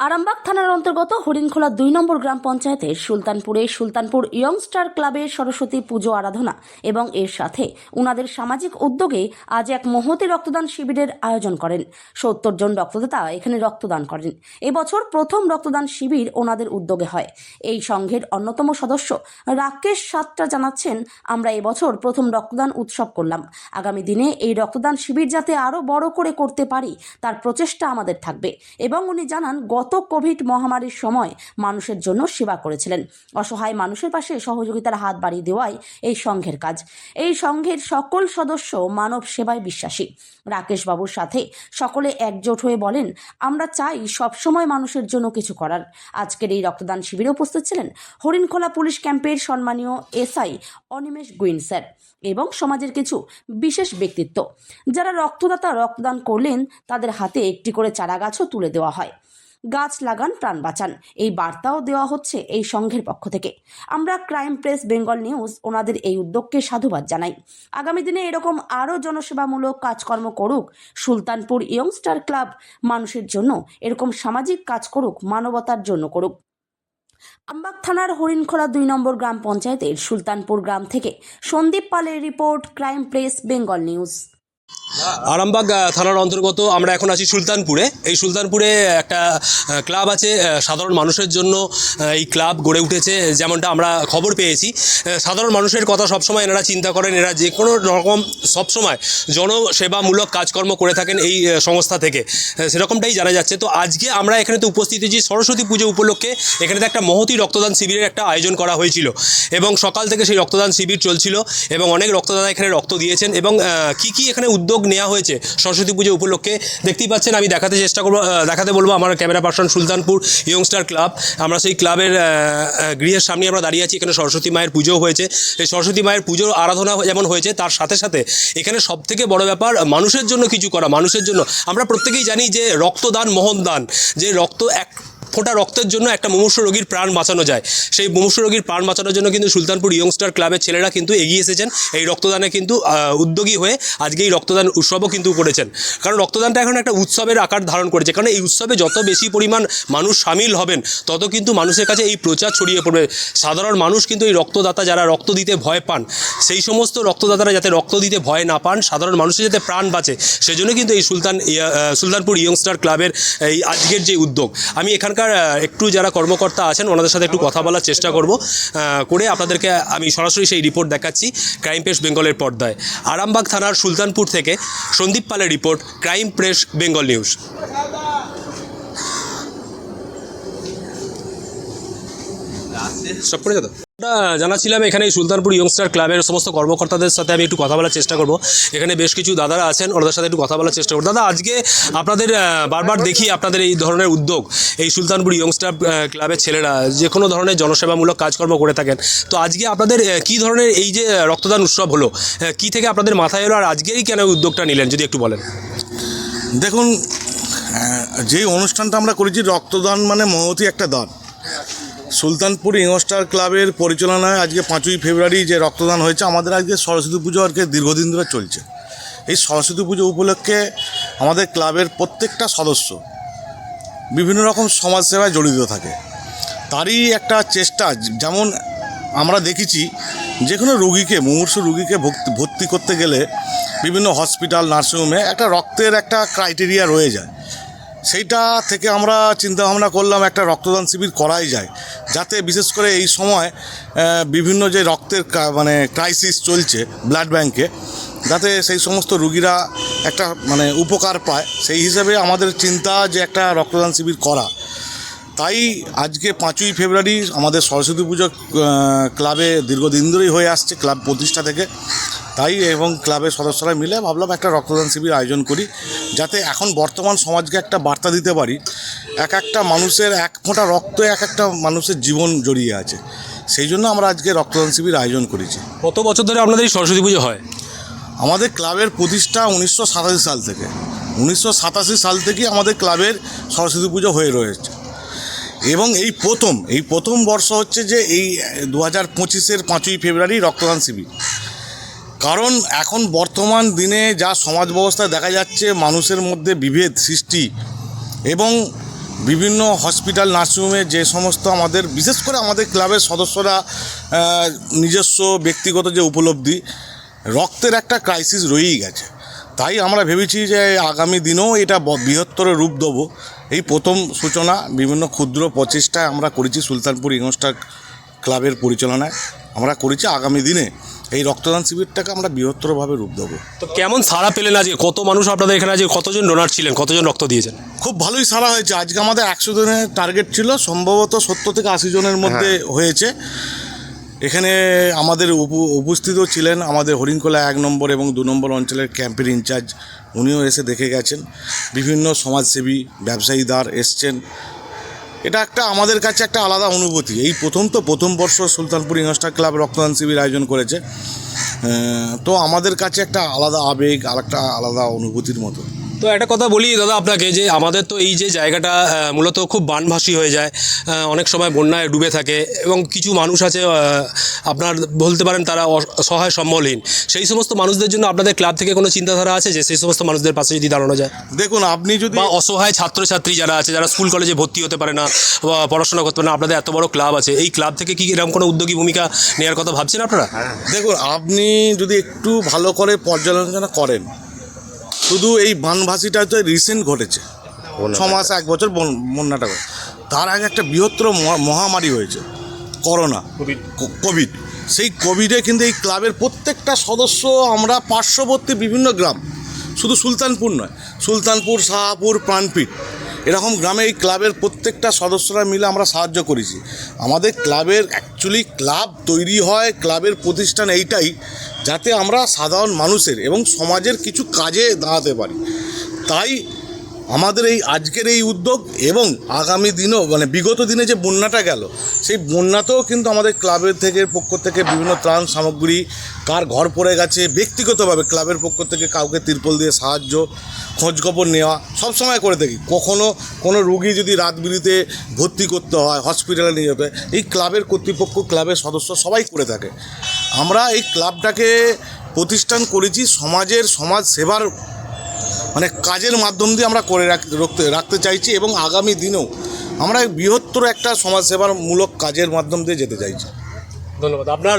আরামবাগ থানার অন্তর্গত হরিণখোলা দুই নম্বর গ্রাম পঞ্চায়েতের সুলতানপুরে সুলতানপুর ইয়ংস্টার ক্লাবের সরস্বতী পুজো আরাধনা এবং এর সাথে উনাদের সামাজিক উদ্যোগে আজ এক মহতি রক্তদান শিবিরের আয়োজন করেন। সত্তর জন রক্তদাতা এখানে রক্তদান করেন। এবছর প্রথম রক্তদান শিবির ওনাদের উদ্যোগে হয়। এই সংঘের অন্যতম সদস্য রাকেশ সাতটা জানাচ্ছেন, আমরা এবছর প্রথম রক্তদান উৎসব করলাম। আগামী দিনে এই রক্তদান শিবির যাতে আরও বড় করে করতে পারি, তার প্রচেষ্টা আমাদের থাকবে। এবং উনি জানান, গত কোভিড মহামারীর সময় মানুষের জন্য সেবা করেছিলেন। অসহায় মানুষের পাশে সহযোগিতার হাত বাড়িয়ে দেওয়াই এই সংঘের কাজ। এই সংঘের সকল সদস্য মানব সেবায় বিশ্বাসী। রাকেশ বাবুর সাথে সকলে একজোট হয়ে বলেন, আমরা চাই সবসময় মানুষের জন্য কিছু করার। আজকের এই রক্তদান শিবিরে উপস্থিত ছিলেন হরিণখোলা পুলিশ ক্যাম্পের সম্মানীয় এসআই অনিমেষ গুইন স্যার এবং সমাজের কিছু বিশেষ ব্যক্তিত্ব। যারা রক্তদাতা রক্তদান করলেন, তাদের হাতে একটি করে চারা গাছও তুলে দেওয়া হয়। গাছ লাগান, প্রাণ বাঁচান। এই বার্তাও দেওয়া হচ্ছে এই সংঘের পক্ষ থেকে। আমরা ক্রাইম প্রেস বেঙ্গল নিউজ ওনাদের এই উদ্যোগকে সাধুবাদ জানাই। আগামী দিনে এরকম আরও জনসেবামূলক কাজকর্ম করুক, সুলতানপুর ইয়ংস্টার ক্লাব মানুষের জন্য, এরকম সামাজিক কাজ করুক, মানবতার জন্য করুক। আমবাগ থানার হরিণখোলা দুই নম্বর গ্রাম পঞ্চায়েতের সুলতানপুর গ্রাম থেকে সন্দীপ পালের report crime press Bengal news. Arambagh থানার অন্তর্গত আমরা এখন আছি সুলতানপুরে। এই সুলতানপুরে একটা ক্লাব আছে সাধারণ মানুষের জন্য এই ক্লাব গড়ে উঠেছে, যেমনটা আমরা খবর পেয়েছি। সাধারণ মানুষের কথা সবসময় এনারা চিন্তা করেন, এরা যে কোনো রকম সবসময় জনসেবামূলক কাজকর্ম করে থাকেন এই সংস্থা থেকে। সেরকমটাই জানা যাচ্ছে। তো আজকে আমরা এখানে তো উপস্থিত হয়েছি, সরস্বতী পুজো উপলক্ষে এখানে একটা মহতি রক্তদান শিবিরের একটা আয়োজন করা হয়েছিল। এবং সকাল থেকে সেই রক্তদান শিবির চলছিল, এবং অনেক রক্তদাতা এখানে রক্ত দিয়েছেন, এবং কি কি এখানে উদ্যোগ নেওয়া হয়েছে সরস্বতী পুজো উপলক্ষে। দেখতেই পাচ্ছেন, আমি দেখাতে চেষ্টা করব দেখাতে বলব আমার camera person Sultanpur youngster club. আমরা সেই ক্লাবের গৃহের সামনে আমরা দাঁড়িয়ে আছি, এখানে সরস্বতী মায়ের পুজো হয়েছে। এই সরস্বতী মায়ের পুজোর আরাধনা যেমন হয়েছে, তার সাথে সাথে এখানে সব থেকে বড় ব্যাপার, মানুষের জন্য কিছু করা, মানুষের জন্য। আমরা প্রত্যেকেই জানি যে রক্তদান মহন দান, যে রক্ত এক ফোঁটা রক্তের জন্য একটা মুমূর্ষু রোগীর প্রাণ বাঁচানো যায়। সেই মুমূর্ষু রোগীর প্রাণ বাঁচানোর জন্য কিন্তু সুলতানপুর ইয়ংস্টার ক্লাবের ছেলেরা কিন্তু এগিয়ে এসেছেন। এই রক্তদানে কিন্তু উদ্যোগী হয়ে আজকে এই রক্তদান উৎসবও কিন্তু করেছেন। কারণ রক্তদানটা এখন একটা উৎসবের আকার ধারণ করেছে। কারণ এই উৎসবে যত বেশি পরিমাণ মানুষ সামিল হবেন, তত কিন্তু মানুষের কাছে এই প্রচার ছড়িয়ে পড়বে। সাধারণ মানুষ কিন্তু এই রক্তদাতা যারা রক্ত দিতে ভয় পান, সেই সমস্ত রক্তদাতারা যাতে রক্ত দিতে ভয় না পান, সাধারণ মানুষের যাতে প্রাণ বাঁচে, সেজন্য কিন্তু এই সুলতান সুলতানপুর ইয়ংস্টার ক্লাবের এই আজকের যে উদ্যোগ। আমি এখানকার আহ, একটু যারা কর্মকর্তা আছেন ওনাদের সাথে একটু কথা বলার চেষ্টা করব করে আপনাদেরকে আমি সরাসরি সেই রিপোর্ট দেখাচ্ছি ক্রাইম প্রেস বেঙ্গলের পর্দায়। আরামবাগ থানার সুলতানপুর থেকে সন্দীপ পালের report crime press Bengal news. সব করে ওটা জানাচ্ছিলাম এখানে সুলতানপুর ইয়ংস্টার ক্লাবের সমস্ত কর্মকর্তাদের সাথে আমি একটু কথা বলার চেষ্টা করব। এখানে বেশ কিছু দাদারা আছেন, ওনাদের সাথে একটু কথা বলার চেষ্টা করব। দাদা, আজকে আপনাদের বারবার দেখি আপনাদের এই ধরনের উদ্যোগ, এই সুলতানপুর ইয়ংস্টার ক্লাবের ছেলেরা যে কোনো ধরনের জনসেবামূলক কাজকর্ম করে থাকেন। তো আজকে আপনাদের কী ধরনের এই যে রক্তদান উৎসব হলো কী থেকে আপনাদের মাথায় এলো আর আজকেই কেন উদ্যোগটা নিলেন, যদি একটু বলেন? দেখুন যে অনুষ্ঠানটা আমরা করেছি, রক্তদান মানে মহতি একটা দান। সুলতানপুর ইংস্টার ক্লাবের পরিচালনায় আজকে পাঁচই ফেব্রুয়ারি যে রক্তদান হয়েছে, আমাদের আজকে সরস্বতী পুজো আর দীর্ঘদিন ধরে চলছে। এই সরস্বতী পুজো উপলক্ষে আমাদের ক্লাবের প্রত্যেকটা সদস্য বিভিন্ন রকম সমাজসেবায় জড়িত থাকে। তারই একটা চেষ্টা, যেমন আমরা দেখেছি, যে কোনো রুগীকে, মুমূর্ষু রুগীকে ভর্তি করতে গেলে বিভিন্ন হসপিটাল, নার্সিংহোমে একটা রক্তের একটা ক্রাইটেরিয়া রয়ে যায়। সেইটা থেকে আমরা চিন্তা ভাবনা করলাম একটা রক্তদান শিবির করাই যায়। যাতে বিশেষ করে এই সময় বিভিন্ন যে রক্তের মানে ক্রাইসিস চলছে ব্লাড ব্যাংকে যাতে সেই সমস্ত রুগীরা একটা মানে উপকার পায়, সেই হিসেবে আমাদের চিন্তা যে একটা রক্তদান শিবির করা। তাই আজকে পাঁচই ফেব্রুয়ারি আমাদের সরস্বতী পুজো ক্লাবে দীর্ঘদিন ধরেই হয়ে আসছে, ক্লাব প্রতিষ্ঠা থেকে। তাই এবং ক্লাবের সদস্যরা মিলে ভাবলাম একটা রক্তদান শিবির আয়োজন করি, যাতে এখন বর্তমান সমাজকে একটা বার্তা দিতে পারি এক একটা মানুষের এক ফোঁটা রক্ত এক একটা মানুষের জীবন জড়িয়ে আছে। সেই জন্য আমরা আজকে রক্তদান শিবির আয়োজন করেছি। কত বছর ধরে আপনাদের এই সরস্বতী পুজো হয়? আমাদের ক্লাবের প্রতিষ্ঠা উনিশশো সাতাশি সাল থেকে। উনিশশো সাতাশি সাল থেকেই আমাদের ক্লাবের সরস্বতী পুজো হয়ে রয়েছে। এবং এই প্রথম এই প্রথম বর্ষ হচ্ছে যে এই দু হাজার পঁচিশের পাঁচই ফেব্রুয়ারি রক্তদান শিবির। কারণ এখন বর্তমান দিনে যা সমাজ ব্যবস্থায় দেখা যাচ্ছে মানুষের মধ্যে বিভেদ সৃষ্টি এবং বিভিন্ন হসপিটাল, নার্সিংহোমে যে সমস্ত আমাদের, বিশেষ করে আমাদের ক্লাবের সদস্যরা নিজস্ব ব্যক্তিগত যে উপলব্ধি, রক্তের একটা ক্রাইসিস রয়েই গেছে। তাই আমরা ভেবেছি যে আগামী দিনেও এটা বৃহত্তর রূপ দেবো। এই প্রথম সূচনা বিভিন্ন ক্ষুদ্র প্রচেষ্টায় আমরা করেছি সুলতানপুর ইংস্টার ক্লাবের পরিচালনায়। আমরা করেছি আগামী দিনে। এই রক্তদান শিবিরটাকে আমরা বৃহত্তরভাবে রূপ দেবো। তো কেমন সাড়া পেলেন আজকে? কত মানুষ আপনাদের এখানে আজকে কতজন ডোনার ছিলেন? কতজন রক্ত দিয়েছেন? খুব ভালোই সারা হয়েছে। আজকে আমাদের একশো জনের টার্গেট ছিল। সম্ভবত সত্তর থেকে আশি জনের মধ্যে হয়েছে। এখানে আমাদের উপ- উপস্থিতও ছিলেন। আমাদের হরিণকোলা এক নম্বর এবং দু নম্বর অঞ্চলের ক্যাম্পের ইনচার্জ। উনিও এসে দেখে গেছেন। বিভিন্ন সমাজসেবী ব্যবসায়ীদার এসছেন। এটা একটা আমাদের কাছে একটা আলাদা অনুভূতি। এই প্রথম তো প্রথম বর্ষ সুলতানপুর ইংস্টার ক্লাব রক্তদান শিবির আয়োজন করেছে। তো আমাদের কাছে একটা আলাদা আবেগ আর একটা আলাদা অনুভূতির মতো। তো একটা কথা বলি দাদা আপনাকে যে আমাদের তো এই যে জায়গাটা মূলত খুব বানভাসী হয়ে যায় অনেক সময় বন্যায় ডুবে থাকে এবং কিছু মানুষ আছে আপনার বলতে পারেন তারা অসহায় সম্বলহীন সেই সমস্ত মানুষদের জন্য আপনাদের ক্লাব থেকে কোনো চিন্তাধারা আছে যে সেই সমস্ত মানুষদের পাশে যদি দাঁড়ানো যায়? দেখুন আপনি যদি বা অসহায় ছাত্রছাত্রী যারা আছে যারা স্কুল কলেজে ভর্তি হতে পারে না বা পড়াশোনা করতে পারে না আপনাদের এত বড় ক্লাব আছে এই ক্লাব থেকে কি এরকম কোনো উদ্যোগী ভূমিকা নেওয়ার কথা ভাবছেন আপনারা? দেখুন আপনি যদি একটু ভালো করে পর্যালোচনা করেন শুধু এই বানভাসিটা তো রিসেন্ট ঘটেছে। ছ মাস এক বছর বন্যাটা ঘটে। তার আগে একটা বৃহত্তর মহা- মহামারী হয়েছে করোনা কোভিড সেই কোভিডে কিন্তু এই ক্লাবের প্রত্যেকটা সদস্য আমরা পার্শ্ববর্তী বিভিন্ন গ্রাম শুধু সুলতানপুর নয় সুলতানপুর শাহপুর প্রাণপীঠ এরকম গ্রামে এই ক্লাবের প্রত্যেকটা সদস্যরা মিলে আমরা সাহায্য করেছি। আমাদের ক্লাবের অ্যাকচুয়ালি ক্লাব তৈরি হয় ক্লাবের প্রতিষ্ঠান এইটাই যাতে আমরা সাধারণ মানুষের এবং সমাজের কিছু কাজে দাঁড়াতে পারি। তাই আমাদের এই আজকের এই উদ্যোগ এবং আগামী দিনেও মানে বিগত দিনে যে বন্যাটা গেল, সেই বন্যাতেও কিন্তু আমাদের ক্লাবের থেকে, পক্ষ থেকে বিভিন্ন ত্রাণ সামগ্রী, কার ঘর পড়ে গেছে, ব্যক্তিগতভাবে ক্লাবের পক্ষ থেকে কাউকে তিরপল দিয়ে সাহায্য, খোঁজখবর নেওয়া, সব সময় করে থাকি। কখনো কোনো রুগী যদি রাত বিরিতে ভর্তি করতে হয়, হসপিটালে নিয়ে যেতে এই ক্লাবের কর্তৃপক্ষ, ক্লাবের সদস্য সবাই করে থাকে। আমরা এই ক্লাবটাকে প্রতিষ্ঠান করেছি সমাজের সমাজ সেবার মানে কাজের মাধ্যম দিয়ে আমরা করে রাখতে রাখতে চাইছি এবং আগামী দিনেও আমরা বৃহত্তর একটা সমাজসেবার মূলক কাজের মাধ্যম দিয়ে যেতে চাইছি। ধন্যবাদ। আপনার